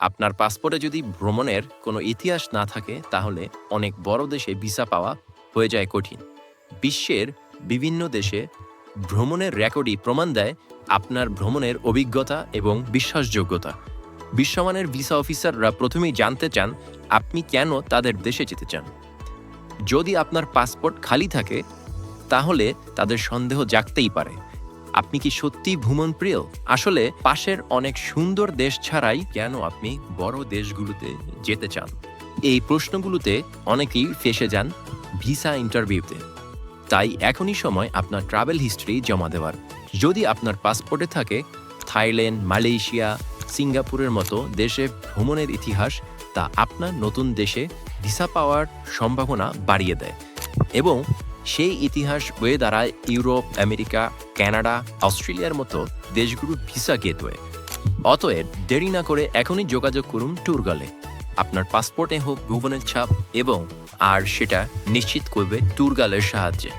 আপনার পাসপোর্টে যদি ভ্রমণের কোনো ইতিহাস না থাকে, তাহলে অনেক বড় দেশে ভিসা পাওয়া হয়ে যায় কঠিন। বিশ্বের বিভিন্ন দেশে ভ্রমণের রেকর্ডই প্রমাণ দেয় আপনার ভ্রমণের অভিজ্ঞতা এবং বিশ্বাসযোগ্যতা। বিশ্বমানের ভিসা অফিসাররা প্রথমেই জানতে চান, আপনি কেন তাদের দেশে যেতে চান। যদি আপনার পাসপোর্ট খালি থাকে, তাহলে তাদের সন্দেহ জাগতেই পারে। আপনি কি সত্যি ভ্রমণ প্রিয়? আসলে পাশের অনেক সুন্দর দেশ ছাড়াই কেন আপনি বড় দেশগুলোতে যেতে চান? এই প্রশ্নগুলোতে অনেকেই ফেসে যান ভিসা ইন্টারভিউতে। তাই এখনই সময় আপনার ট্রাভেল হিস্ট্রি জমা দেওয়ার। যদি আপনার পাসপোর্টে থাকে থাইল্যান্ড, মালয়েশিয়া, সিঙ্গাপুরের মতো দেশে ভ্রমণের ইতিহাস, তা আপনার নতুন দেশে ভিসা পাওয়ার সম্ভাবনা বাড়িয়ে দেয়। এবং সেই ইতিহাস হয়ে দাঁড়ায় ইউরোপ, আমেরিকা, কানাডা, অস্ট্রেলিয়ার মতো দেশগুলো ভিসা গেটওয়ে অতএব দেরি না করে এখনই যোগাযোগ করুন ট্যুরগালে আপনার পাসপোর্টে হোক ভুবনের ছাপ এবং আর সেটা নিশ্চিত করবে ট্যুরগালের সাহায্যে।